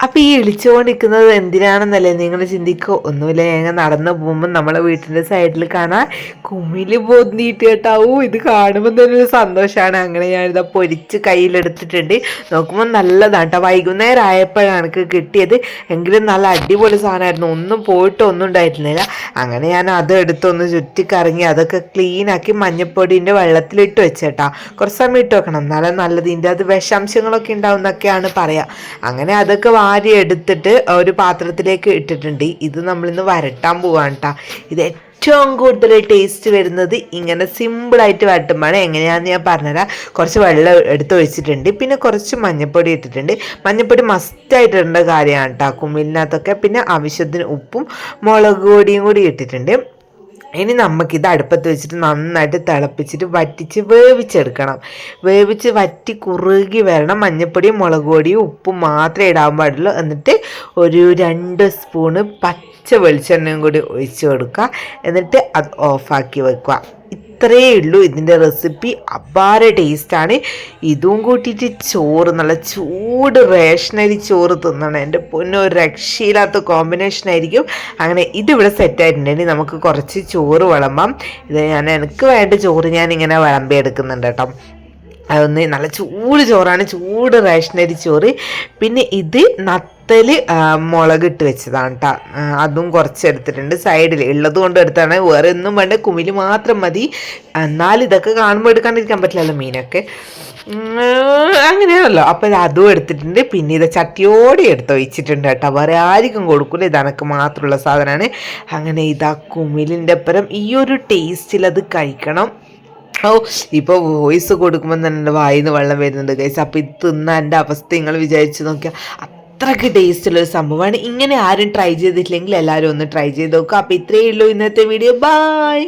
അപ്പം ഈ ഇളിച്ചുകൊണ്ടിരിക്കുന്നത് എന്തിനാണെന്നല്ലേ നിങ്ങൾ ചിന്തിക്കോ? ഒന്നുമില്ല ഞങ്ങൾ നടന്നു പോകുമ്പോൾ നമ്മളെ വീട്ടിന്റെ സൈഡിൽ കാണാൻ കുമിൽ പൊന്തിയിട്ട് കേട്ടാവൂ ഇത് കാണുമ്പോൾ തന്നെ ഒരു സന്തോഷമാണ് അങ്ങനെ ഞാനിതാ പൊരിച്ച് കയ്യിലെടുത്തിട്ടുണ്ട്. നോക്കുമ്പോൾ നല്ലതാണ് കേട്ടോ വൈകുന്നേരം ആയപ്പോഴാണ് എനിക്ക് കിട്ടിയത്. എങ്കിലും നല്ല അടിപൊളി സാധനമായിരുന്നു. ഒന്നും പോയിട്ട് ഒന്നും ഉണ്ടായിരുന്നില്ല. അങ്ങനെ ഞാൻ അത് എടുത്തൊന്ന് ചുറ്റിക്കറങ്ങി അതൊക്കെ ക്ലീനാക്കി മഞ്ഞപ്പൊടിന്റെ വെള്ളത്തിലിട്ട് വെച്ചേട്ടാ. കുറച്ച് സമയം ഇട്ട് വെക്കണം. എന്നാലും നല്ലത്. ഇതിന്റെ അത് വിഷാംശങ്ങളൊക്കെ ഉണ്ടാവും എന്നൊക്കെയാണ് പറയുക അങ്ങനെ അതൊക്കെ വാരി എടുത്തിട്ട് ഒരു പാത്രത്തിലേക്ക് ഇട്ടിട്ടുണ്ട്. ഇത് നമ്മളിന്ന് വരട്ടാൻ പോവാണ് കേട്ടോ ഇത് ഏറ്റവും കൂടുതൽ ടേസ്റ്റ് വരുന്നത് ഇങ്ങനെ സിമ്പിളായിട്ട് വരട്ടുമ്പോഴാണ്. എങ്ങനെയാണെന്ന് ഞാൻ പറഞ്ഞുതരാം. കുറച്ച് വെള്ളം എടുത്ത് ഒഴിച്ചിട്ടുണ്ട്. പിന്നെ കുറച്ച് മഞ്ഞപ്പൊടി ഇട്ടിട്ടുണ്ട്. മഞ്ഞപ്പൊടി മസ്റ്റായിട്ട് ഇടേണ്ട കാര്യമാണ് കേട്ടോ കുമ്മിലിനകത്തൊക്കെ പിന്നെ ആവശ്യത്തിന് ഉപ്പും മുളക് പൊടിയും കൂടി ഇട്ടിട്ടുണ്ട്. ഇനി നമുക്കിത് അടുപ്പത്ത് വെച്ചിട്ട് നന്നായിട്ട് തിളപ്പിച്ചിട്ട് വറ്റിച്ച് വേവിച്ചെടുക്കണം. വേവിച്ച് വറ്റി കുറുകി വരണം. മഞ്ഞൾപ്പൊടിയും മുളക് പൊടിയും ഉപ്പും മാത്രമേ ഇടാൻ പാടുള്ളൂ. എന്നിട്ട് ഒരു രണ്ട് സ്പൂണ് പച്ച വെളിച്ചെണ്ണയും കൂടി ഒഴിച്ച് കൊടുക്കുക. എന്നിട്ട് അത് ഓഫാക്കി വെക്കുക. ഇത്രയേ ഉള്ളൂ ഇതിന്റെ റെസിപ്പി. അപാര ടേസ്റ്റാണ്. ഇതും കൂട്ടിയിട്ട് ചോറ് നല്ല ചൂട് റേഷനരി ചോറ് തിന്നണം. എന്റെ പൊന്നെ ഒരു രക്ഷയില്ലാത്ത കോമ്പിനേഷൻ ആയിരിക്കും. അങ്ങനെ ഇതിവിടെ സെറ്റായിട്ടുണ്ടെങ്കിൽ നമുക്ക് കുറച്ച് ചോറ് വിളമ്പാം. ഇത് ഞാൻ എനിക്ക് വേണ്ട ചോറ് ഞാൻ ഇങ്ങനെ വിളമ്പി എടുക്കുന്നുണ്ട് കേട്ടോ. അതൊന്ന് നല്ല ചൂട് ചോറാണ്. ചൂട് റേഷനരി ചോറ്. പിന്നെ ഇത് നത്തൽ മുളക് ഇട്ട് വെച്ചതാണ് കേട്ടോ അതും കുറച്ച് എടുത്തിട്ടുണ്ട് സൈഡിൽ ഉള്ളത് കൊണ്ട് എടുത്താണ് വേറെ ഒന്നും വേണ്ട. കുമിൽ മാത്രം മതി. എന്നാൽ ഇതൊക്കെ കാണുമ്പോൾ എടുക്കാണ്ടിരിക്കാൻ പറ്റില്ലല്ലോ മീനൊക്കെ. അങ്ങനെയാണല്ലോ. അപ്പോൾ അതും എടുത്തിട്ടുണ്ട്. പിന്നെ ഇത് ചട്ടിയോടെ എടുത്ത് വെച്ചിട്ടുണ്ട് കേട്ടോ വേറെ ആർക്കും കൊടുക്കില്ല ഇത് എനക്ക് മാത്രമുള്ള സാധനമാണ് അങ്ങനെ ഇതാ കുമിലിന്റെ അപ്പുറം ഈ ഒരു ടേസ്റ്റിൽ അത് കഴിക്കണം. ഓ ഇപ്പോൾ വോയിസ് കൊടുക്കുമ്പോൾ തന്നെ എന്റെ വെള്ളം വരുന്നുണ്ട് ഗൈസ് അപ്പോൾ ഇത് തിന്ന എന്റെ അവസ്ഥ നിങ്ങൾ വിചാരിച്ച് നോക്കിയാൽ അത്രയ്ക്ക് ടേസ്റ്റുള്ളൊരു സംഭവമാണ്. ഇങ്ങനെ ആരും ട്രൈ ചെയ്തിട്ടില്ലെങ്കിൽ എല്ലാവരും ഒന്ന് ട്രൈ ചെയ്ത് നോക്കുക അപ്പോൾ ഇത്രയേ ഉള്ളൂ ഇന്നത്തെ വീഡിയോ ബൈ